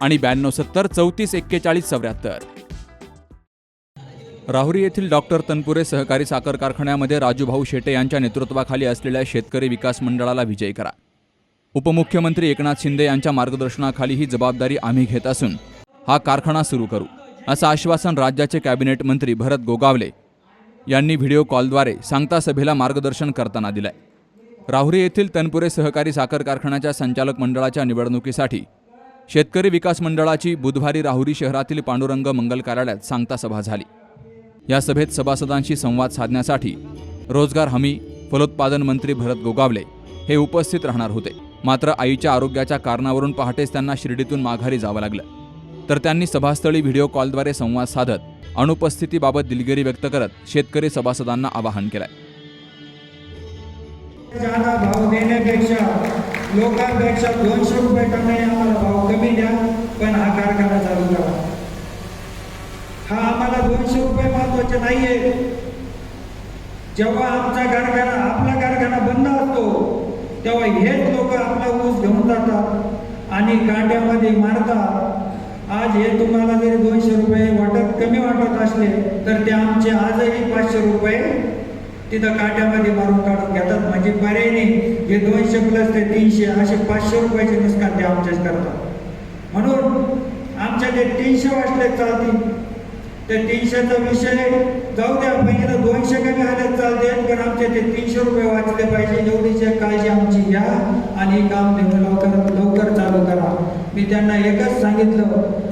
आणि ब्याण्णव सत्तर चौतीस एक्केचाळीस चौऱ्याहत्तर. राहुरी येथील डॉक्टर तनपुरे सहकारी साखर कारखान्यामध्ये राजूभाऊ शेटे यांच्या नेतृत्वाखाली असलेल्या शेतकरी विकास मंडळाला विजयी करा. उपमुख्यमंत्री एकनाथ शिंदे यांच्या मार्गदर्शनाखाली ही जबाबदारी आम्ही घेत असून हा कारखाना सुरू करू असं आश्वासन राज्याचे कॅबिनेट मंत्री भरत गोगावले यांनी व्हिडिओ कॉलद्वारे सांगता सभेला मार्गदर्शन करताना दिलंय. राहुरी येथील तनपुरे सहकारी साखर कारखान्याच्या संचालक मंडळाच्या निवडणुकीसाठी शेतकरी विकास मंडळाची बुधवारी राहुरी शहरातील पांडुरंग मंगल कार्यालयात सांगता सभा झाली. या सभेत सभासदांशी संवाद साधण्यासाठी रोजगार हमी फलोत्पादन मंत्री भरत गोगावले हे उपस्थित राहणार होते. मात्र आईच्या आरोग्याच्या कारणावरून पहाटेच त्यांना शिर्डीतून माघारी जावं लागलं. तर त्यांनी सभास्थळी व्हिडिओ कॉलद्वारे संवाद साधत अनुपस्थितीबाबत दिलगिरी व्यक्त करत शेतकरी सभासदांना आवाहन केलंय. लोकांपेक्षा दोनशे रुपये कमी आम्हाला भाव कमी द्या पण हा कारखाना चालू करा. हा आम्हाला दोनशे रुपये महत्त्वाचे नाहीये. जेव्हा आमचा कारखाना आपला कारखाना बंद असतो तेव्हा हेच लोक आपला ऊस घेऊन जातात आणि कांड्यामध्ये मारतात. आज हे तुम्हाला जरी दोनशे रुपये वाटत कमी वाटत असले तर ते आमचे आजही पाचशे रुपये तिथं काट्यामध्ये मारून काढून घेतात. म्हणजे पर्याय नाही. हे दोनशे प्लस ते तीनशे असे पाचशे रुपयाचे नुकसान ते आमच्याच करतात. म्हणून आमच्या ते तीनशे वाचले चालतील ते तीनशेचा विषय जाऊ द्या. पहिलं दोनशे कमी आले चालते. पण आमचे ते तीनशे रुपये वाचले पाहिजे. एवढीची काळजी आमची घ्या आणि काम तुम्ही लवकर लवकर चालू करा. मी त्यांना एकच सांगितलं.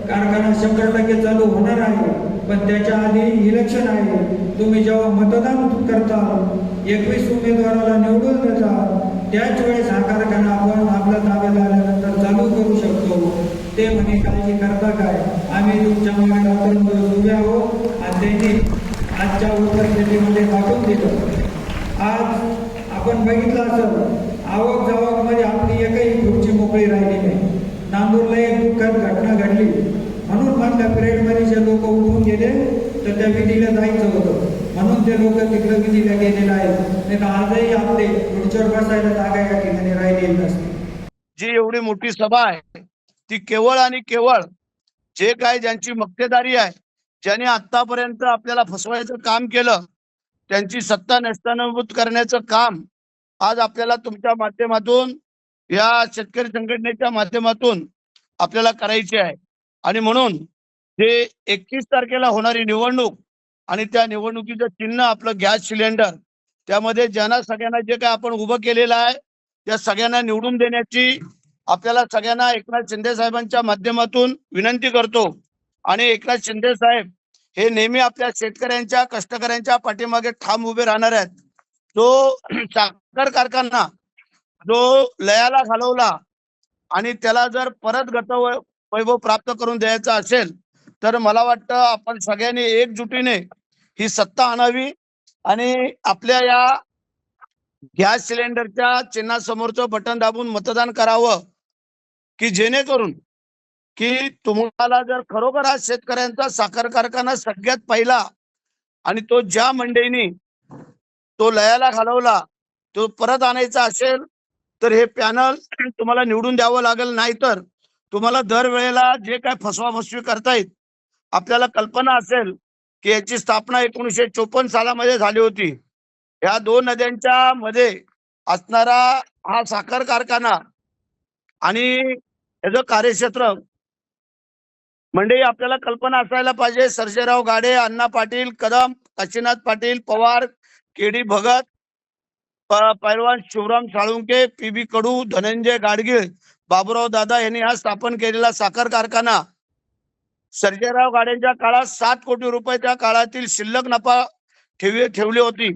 कारखाना शंभर टक्के चालू होणार आहे. पण त्याच्या आधी इलेक्शन आहे. तुम्ही जेव्हा मतदान करता एकवीस उमेदवाराला निवडून देता त्याच वेळेस हा कारखाना आपण आपल्या ताब्यात आल्यानंतर चालू करू शकतो. ते म्हणे काळजी करता काय? आम्ही तुमच्या मागे आपण उभे आहोत आणि त्यांनी आजच्या उपस्थितीमध्ये दाखवून दिलं. आज आपण बघितलं असं आवक जावकमध्ये आपली एकही खुर्ची मोकळी राहिली नाही. नांदूरला एक दुःखद घटना घडली. म्हणून मधल्या पिरियडमध्ये जे लोक उठून गेले तर त्या विधीला जायचं होतं. म्हणून ते लोक तिकडं विधीला गेलेले आहेत. नाही तर आजही आपले खुर्चीवर बसायला जागा या ठिकाणी राहिलेली नसते. जी एवढी मोठी सभा आहे ती केवळ आणि केवळ जे काय ज्यांची मक्तेदारी आहे ज्यांनी आतापर्यंत आपल्याला फसवायचं काम केलं त्यांची सत्ता नेस्तानाभूत करण्याचं काम आज आपल्याला तुमच्या माध्यमातून या शेतकरी संघटनेच्या माध्यमातून आपल्याला करायचे आहे. आणि म्हणून जे एकतीस तारखेला होणारी निवडणूक आणि त्या निवडणुकीचं चिन्ह आपलं गॅस सिलेंडर त्यामध्ये ज्यांना सगळ्यांना जे काय आपण उभं केलेलं आहे त्या सगळ्यांना निवडून देण्याची आपल्याला सगळ्यांना एकनाथ शिंदे साहेबांच्या माध्यमातून विनंती करतो. आणि एकनाथ शिंदे साहेब हे नेहमी आपल्या शेतकऱ्यांच्या कष्टकऱ्यांच्या पाठीमागे ठाम उभे राहणार आहेत. जो साखर कारखाना जो लयाला घालवला आणि त्याला जर परत गतव वैभव प्राप्त करून द्यायचा असेल तर मला वाटतं आपण सगळ्यांनी एकजुटीने ही सत्ता आणावी आणि आपल्या या गॅस सिलेंडरच्या चिन्हासमोरचं बटन दाबून मतदान करावं की जेणेकरून की तुम्हाला जर खरोखर हा शेतकऱ्यांचा साखर कारखाना सगळ्यात पहिला आणि तो ज्या मंडईनी तो लयाला घालवला तो परत आणायचा असेल तर हे पॅनल तुम्हाला निवडून द्यावं लागेल नाहीतर तुम्हाला दरवेळेला जे काय फसवाफसवी करतायत आपल्याला कल्पना असेल की याची स्थापना एकोणीसशे चोपन्न सालामध्ये झाली होती. या दोन नद्यांच्या मध्ये असणारा हा साखर कारखाना आणि याचं कार्यक्षेत्र म्हणजे आपल्याला कल्पना असायला पाहिजे. सर्जेराव गाडे अण्णा पाटील कदम काशीनाथ पाटील पवार केडी भगत पैलवान शिवराम साळुंके पी बी कडू धनंजय गाडगीळ बाबुराव दादा यांनी हा स्थापन केलेला साखर कारखाना. सर्जेराव गाड्यांच्या काळात सात कोटी रुपये त्या काळातील शिल्लक नफा ठेवी ठेवली होती.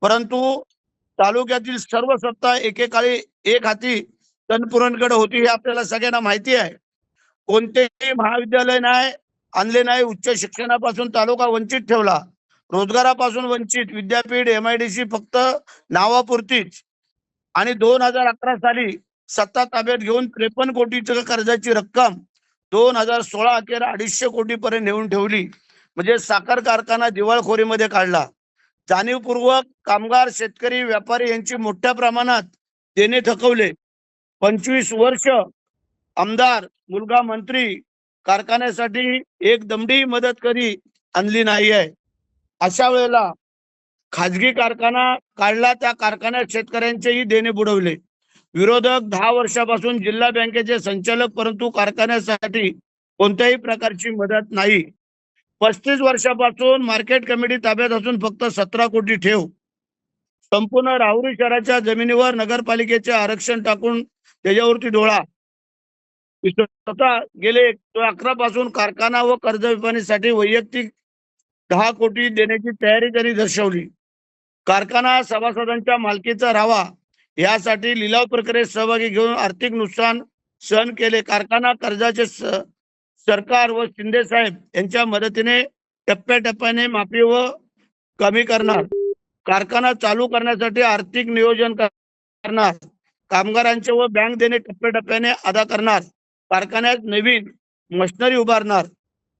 परंतु तालुक्यातील सर्व सत्ता एकेकाळी एक हाती तनपुरणकडे होती हे आपल्याला सगळ्यांना माहिती आहे. कोणतेही महाविद्यालय नाही आणले नाही उच्च शिक्षणापासून तालुका वंचित ठेवला. रोजगारापासून वंचित विद्यापीठ एमआयडीसी फक्त नावापुरतीच. आणि दोन हजार अकरा साली सत्ता ताब्यात घेऊन त्रेपन्न कोटीच्या कर्जाची रक्कम दोन हजार सोळा अखेर अडीचशे कोटी पर्यंत नेऊन ठेवली. म्हणजे साखर कारखाना दिवाळखोरीमध्ये काढला. जाणीवपूर्वक कामगार शेतकरी व्यापारी यांची मोठ्या प्रमाणात देणे थकवले. पंचवीस वर्ष आमदार मुलगा मंत्री कारखान्यासाठी एक दमडी मदत करी आणली नाही आहे. अशा वेळेला खाजगी कारखाना काढला त्या कारखान्यात शेतकऱ्यांचेही देणे बुडवले. विरोधक दहा वर्षापासून जिल्हा बँकेचे संचालक परंतु कारखान्यासाठी कोणत्याही प्रकारची मदत नाही. पस्तीस वर्षापासून मार्केट कमिटी ताब्यात असून फक्त सतरा कोटी ठेव. संपूर्ण राहुरी शहराच्या जमिनीवर नगरपालिकेचे आरक्षण टाकून त्याच्यावरती डोळा. स्वतः गेले अकरा पासून कारखाना व कर्ज विपणीसाठी वैयक्तिक दहा कोटी देण्याची तयारी त्यांनी दर्शवली. कारखाना सभासदांच्या मालकीचा राहावा यासाठी लिलाव प्रक्रियेत सहभागी घेऊन आर्थिक नुकसान सहन केले. कारखाना कर्जाचे सरकार व शिंदे साहेब यांच्या मदतीने टप्प्याटप्प्याने माफी व कमी करणार. कारखाना चालू करण्यासाठी आर्थिक नियोजन करणार. कामगारांचे व बँक देणे टप्प्याटप्प्याने अदा करणार. कारखान्यात नवीन मशिनरी उभारणार.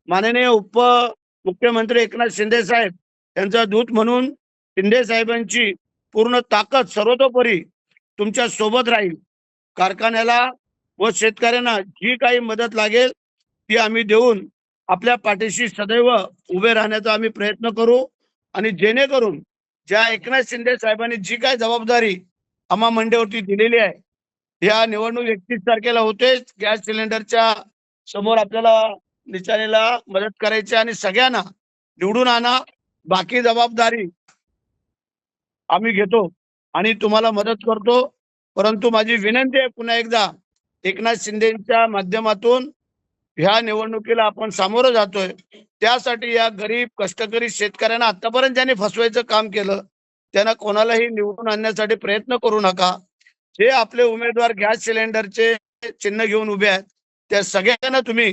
माननीय उप मुख्यमंत्री एकनाथ शिंदे साहेब यांचा दूत म्हणून शिंदे साहेबांची पूर्ण ताकद सर्वतोपरी तुमच्यासोबत राहील. कारखान्याला व शेतकऱ्यांना जी काही मदत लागेल ती आम्ही देऊन आपल्या पाठीशी सदैव उभे राहण्याचा आम्ही प्रयत्न करू आणि जेणेकरून ज्या एकनाथ शिंदे साहेबांनी जी काय जबाबदारी आम्हा मंडेवरती दिलेली आहे या निवडणूक एकतीस तारखेला होतेच. गॅस सिलेंडरच्या समोर आपल्याला निचारीला मदत करायची आणि सगळ्यांना निवडून आणा. बाकी जबाबदारी आम्ही घेतो. आणि तुम्हाला मदत करतो. परंतु माझी विनंती आहे पुन्हा एकदा एकनाथ शिंदेच्या माध्यमातून ह्या निवडणुकीला आपण सामोरं जातोय. त्यासाठी या गरीब कष्टकरी शेतकऱ्यांना आतापर्यंत ज्यांनी फसवायचं काम केलं त्यांना कोणालाही निवडून आणण्यासाठी प्रयत्न करू नका. जे आपले उमेदवार गॅस सिलेंडरचे चिन्ह घेऊन उभे आहेत त्या सगळ्यांना तुम्ही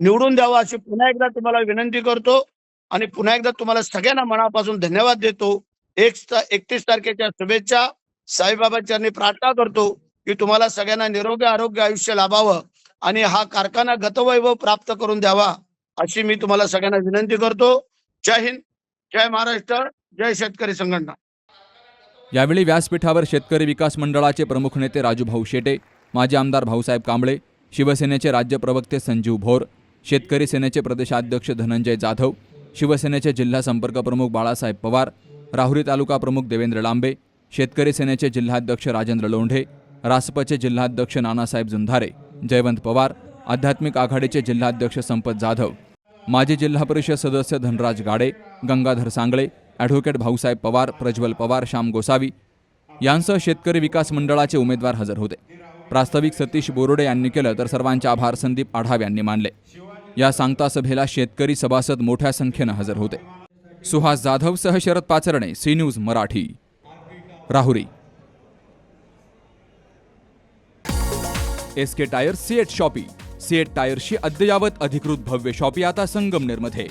निवडून द्यावा अशी पुन्हा एकदा तुम्हाला विनंती करतो. आणि पुन्हा एकदा तुम्हाला सगळ्यांना मनापासून धन्यवाद देतो. एक एकतीस तारखेच्या शुभेच्छा. साईबाबांच्या चरणी प्रार्थना करतो की तुम्हाला सगळ्यांना निरोगी आरोग्य आयुष्य लाभावं आणि हा कारखाना गतवैभव प्राप्त करून द्यावा अशी मी तुम्हाला सगळ्यांना विनंती करतो. जय हिंद जय महाराष्ट्र जय शेतकरी संघटना. यावेळी व्यासपीठावर शेतकरी विकास मंडळाचे प्रमुख नेते राजूभाऊ शेटे माजी आमदार भाऊसाहेब कांबळे शिवसेनेचे राज्य प्रवक्ते संजीव भोर शेतकरी सेनेचे प्रदेशाध्यक्ष धनंजय जाधव शिवसेनेचे जिल्हा संपर्क प्रमुख बाळासाहेब पवार राहुरी तालुका प्रमुख देवेंद्र लांबे शेतकरी सेनेचे जिल्हाध्यक्ष राजेंद्र लोंढे रासपचे जिल्हाध्यक्ष नानासाहेब जुंधारे जयवंत पवार आध्यात्मिक आघाडीचे जिल्हाध्यक्ष संपत जाधव माजी जिल्हा परिषद सदस्य धनराज गाडे गंगाधर सांगळे ॲडव्होकेट भाऊसाहेब पवार प्रज्वल पवार श्याम गोसावी यांसह शेतकरी विकास मंडळाचे उमेदवार हजर होते. प्रास्ताविक सतीश बोरोडे यांनी केलं तर सर्वांचे आभार संदीप आढाव यांनी मानले. या सांगता सभेला शेतकरी सभासद मोठ्या संख्येनं हजर होते. सुहास जाधव सह Sharad Pacharne C news Marathi. Rahuri. S K tyre CEAT shoppe CEAT टायर्सची अद्ययावत अधिकृत भव्य शॉपी आता संगमनेरमध्ये.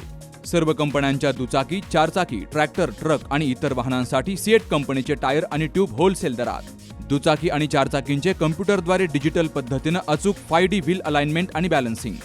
सर्व कंपन्यांच्या दुचाकी चारचाकी ट्रॅक्टर ट्रक आणि इतर वाहनांसाठी सीएट कंपनीचे टायर आणि ट्यूब होलसेल दरात. दुचाकी आणि चारचाकींचे कम्प्युटरद्वारे डिजिटल पद्धतीनं अचूक फाय डी व्हील अलाइनमेंट आणि बॅलन्सिंग.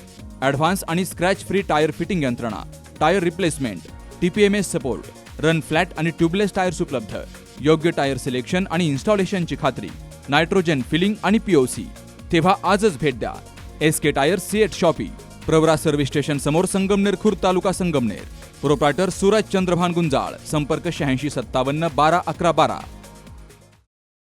ॲडव्हान्स आणि स्क्रॅच फ्री टायर फिटिंग यंत्रणा. Tyre replacement. TPMS support run flat आणि ट्यूबलेस टायर्स उपलब्ध. योग्य टायर सिलेक्शन आणि इन्स्टॉलेशनची खात्री. नायट्रोजन फिलिंग आणि पीओसी तेव्हा आजच भेट द्या. S K tyre CEAT shoppe Pravara service station समोर संगमनेर खुर्द तालुका संगमनेर. प्रोप्रायटर सूरज चंद्रभान गुंजाळ संपर्क शहाऐंशी सत्तावन्न बारा अकरा बारा.